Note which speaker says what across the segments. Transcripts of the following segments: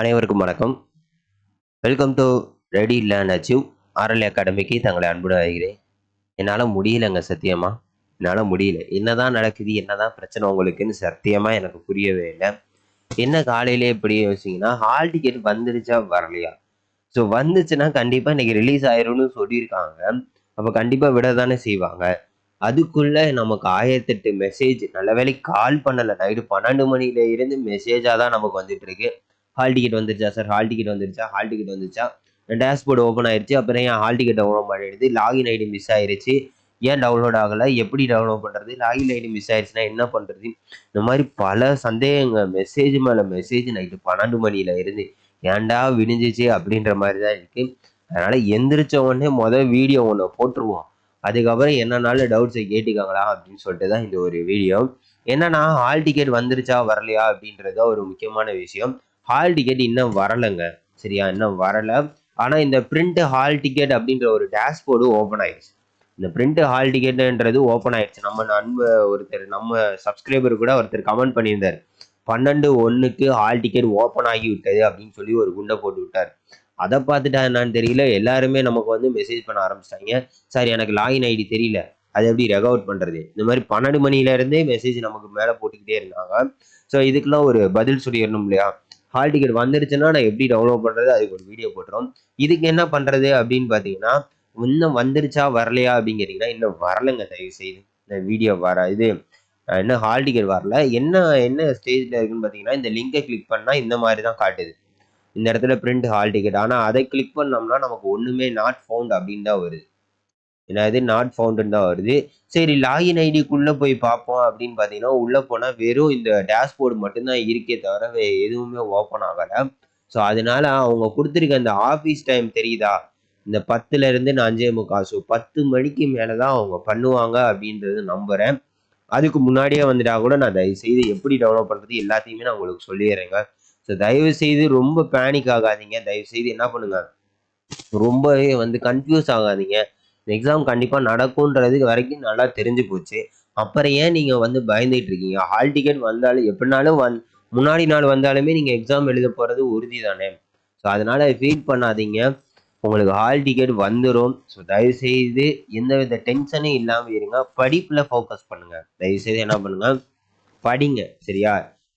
Speaker 1: அனைவருக்கும் வணக்கம். Welcome to ready learn achieve RL அகாடமிக்கு தங்களை அன்புடன் அழைகிறேன் என்னால் முடியலைங்க சத்தியமாக என்னால் முடியல. என்னதான் நடக்குது என்ன தான் பிரச்சனை உங்களுக்குன்னு சத்தியமாக எனக்கு புரியவே இல்லை. என்ன காலையிலே இப்படி யோசிச்சிங்கன்னா ஹால் டிக்கெட் வந்துருச்சா வரலையா? ஸோ வந்துச்சுன்னா கண்டிப்பாக இன்றைக்கி ரிலீஸ் ஆயிரும்னு சொல்லியிருக்காங்க. அப்போ கண்டிப்பாக விட தானே செய்வாங்க. அதுக்குள்ளே நமக்கு ஆயிரத்தெட்டு மெசேஜ் நல்ல வேலைக்கு கால் பண்ணலை. நைட்டு பன்னெண்டு மணியில இருந்து மெசேஜாக தான் நமக்கு வந்துட்டுருக்கு ஹால் டிக்கெட் வந்துருச்சா சார் ஹால் டிக்கெட் வந்துருச்சா? ஹால் டிக்கெட் வந்துருச்சா? டேஷ்போர்டு ஓப்பன் ஆயிடுச்சு அப்புறம் ஏன் ஹால் டிக்கெட் டவுன்லோட் பண்ணிடுது லாகின் ஐடி மிஸ் ஆயிருச்சு. ஏன் டவுன்லோட் ஆகலை? எப்படி டவுன்லோட் பண்ணுறது லாகின் ஐடி மிஸ் ஆயிடுச்சுன்னா என்ன பண்ணுறது இந்த மாதிரி பல சந்தேகங்கள் மெசேஜ் மேலே மெசேஜ் நைட்டு பன்னெண்டு மணியில் இருந்து ஏன்டா விடிஞ்சிச்சு அப்படின்ற மாதிரி தான் இருக்குது அதனால் எந்திரிச்ச உடனே மொதல் வீடியோ ஒன்று போட்டுருவோம். அதுக்கப்புறம் என்னன்னாலும் டவுட்ஸை கேட்டுக்காங்களா அப்படின்னு சொல்லிட்டு தான் இந்த ஒரு வீடியோ என்னன்னா ஹால் டிக்கெட் வந்துருச்சா வரலையா அப்படின்றது ஒரு முக்கியமான விஷயம். ஹால் டிக்கெட் இன்னும் வரலைங்க. சரியா? இன்னும் வரலை. ஆனால் இந்த பிரிண்ட் ஹால் டிக்கெட் அப்படின்ற ஒரு டேஷ்போர்டு ஓப்பன் ஆயிடுச்சு. இந்த பிரிண்ட் ஹால் டிக்கெட்டுன்றது ஓப்பன் ஆயிடுச்சு. நம்ம நண்ப ஒருத்தர் நம்ம சப்ஸ்கிரைபர் கூட ஒருத்தர் கமெண்ட் பண்ணியிருந்தார். பன்னெண்டு ஒன்றுக்கு ஹால் டிக்கெட் ஓப்பன் ஆகி விட்டது அப்படின்னு சொல்லி ஒரு குண்டை போட்டு விட்டார். அதை பார்த்துட்டா என்னன்னு தெரியல. எல்லாருமே நமக்கு வந்து மெசேஜ் பண்ண ஆரம்பிச்சிட்டாங்க. சார் எனக்கு லாகின் ஐடி தெரியல. அது எப்படி ரெகவுட் பண்ணுறது இந்த மாதிரி பன்னெண்டு மணியிலேருந்தே மெசேஜ் நமக்கு மேலே போட்டுக்கிட்டே இருந்தாங்க. ஸோ இதுக்கெல்லாம் ஒரு பதில் சொல்லிடணும் இல்லையா? ஹால் டிக்கெட் வந்துருச்சுன்னா நான் எப்படி டவுன்லோட் பண்ணுறது அதுக்கு ஒரு வீடியோ போட்டுரும் இதுக்கு என்ன பண்ணுறது அப்படின்னு பார்த்தீங்கன்னா இன்னும் வந்துருச்சா வரலையா அப்படின்னு கேட்டிங்கன்னா இன்னும் வரலைங்க தயவு செய்து இந்த வீடியோ வர இது இன்னும் ஹால் டிக்கெட் வரல. என்ன என்ன ஸ்டேஜில் இருக்குன்னு பார்த்தீங்கன்னா இந்த லிங்கை கிளிக் பண்ணால் இந்த மாதிரி தான் காட்டுது. இந்த இடத்துல பிரிண்ட் ஹால் டிக்கெட் ஆனால் அதை கிளிக் பண்ணோம்னா நமக்கு ஒன்றுமே நாட் ஃபவுண்ட் அப்படின்னு தான் வருது. என்னது நாட் ஃபவுண்டன் தான் வருது. சரி லாகின் ஐடிக்குள்ளே போய் பார்ப்போம் அப்படின்னு பார்த்தீங்கன்னா உள்ளே போனால் வெறும் இந்த டேஷ்போர்டு மட்டும்தான் இருக்கே தவிர எதுவுமே ஓப்பன் ஆகலை. ஸோ அதனால அவங்க கொடுத்துருக்க அந்த ஆஃபீஸ் டைம் தெரியுதா? இந்த பத்துலேருந்து நான் அஞ்சே முக்கால் ஸோ பத்து மணிக்கு மேலே தான் அவங்க பண்ணுவாங்க அப்படின்றது நம்புகிறேன் அதுக்கு முன்னாடியே வந்துட்டா கூட நான் தயவு செய்து எப்படி டெவலப் பண்ணுறது எல்லாத்தையுமே நான் உங்களுக்கு சொல்லிடுறேங்க. ஸோ தயவு செய்து ரொம்ப பேனிக் ஆகாதீங்க. தயவு செய்து என்ன பண்ணுங்க? ரொம்பவே வந்து கன்ஃபியூஸ் ஆகாதீங்க. எக்ஸாம் கண்டிப்பாக நடக்கும்ன்றது வரைக்கும் நல்லா தெரிஞ்சு போச்சு. அப்புறம் ஏன் நீங்கள் வந்து பயந்துகிட்டு இருக்கீங்க ஹால் டிக்கெட் வந்தாலும் எப்படினாலும் வந் முன்னாடி நாள் வந்தாலுமே நீங்கள் எக்ஸாம் எழுத போகிறது உறுதி தானே ஸோ அதனால் ஃபீல் பண்ணாதீங்க. உங்களுக்கு ஹால் டிக்கெட் வந்துடும் ஸோ தயவுசெய்து எந்த எந்தவித டென்ஷனும் இல்லாமல் இருங்க. படிப்பில் ஃபோக்கஸ் பண்ணுங்கள் தயவுசெய்து என்ன பண்ணுங்கள் படிங்க. சரியா?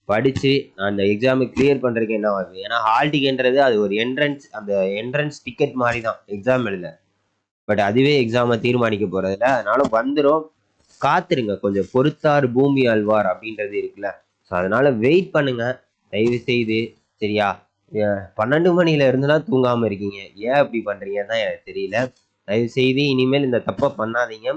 Speaker 1: படித்து நான் அந்த எக்ஸாமை கிளியர் பண்ணுறதுக்கு என்ன ஆகுது ஏன்னா ஹால் டிக்கெட்ன்றது அது ஒரு என்ட்ரன்ஸ் அந்த என்ட்ரன்ஸ் டிக்கெட் மாதிரி தான் எக்ஸாம் எழுத. பட் அதுவே எக்ஸாமை தீர்மானிக்க இல்லை அதனால வந்துடும் காத்துருங்க. கொஞ்சம் பொறுத்தார் பூமி அல்வார் அப்படின்றது இருக்குல்ல. ஸோ அதனால வெயிட் பண்ணுங்க. தயவு செய்து சரியா? பன்னெண்டு மணில இருந்துலாம் தூங்காம இருக்கீங்க. ஏன் அப்படி பண்றீங்க தான் எனக்கு தெரியல. தயவு செய்து இனிமேல் இந்த தப்பை பண்ணாதீங்க.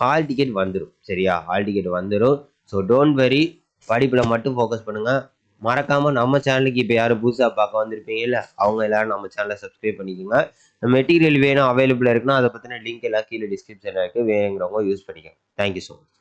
Speaker 1: ஹால் டிக்கெட் வந்துடும் சரியா? ஹால் டிக்கெட் வந்துடும் ஸோ டோன்ட் வெரி படிப்பில் மட்டும் ஃபோக்கஸ் பண்ணுங்கள் மறக்காம நம்ம சேனலுக்கு இப்போ யாரும் புதுசாக பார்க்க வந்திருப்பீங்கல்ல அவங்க எல்லாரும் நம்ம சேனலை சப்ஸ்கிரைப் பண்ணிக்கோங்க. மெட்டீரியல் வேணும் அவைலபிளாக இருக்குன்னா அதை பற்றின லிங்க் எல்லாம் கீழே டிஸ்கிரிப்ஷனில் இருக்குது வேணுங்கிறவங்க யூஸ் பண்ணிக்கோங்க. Thank you so much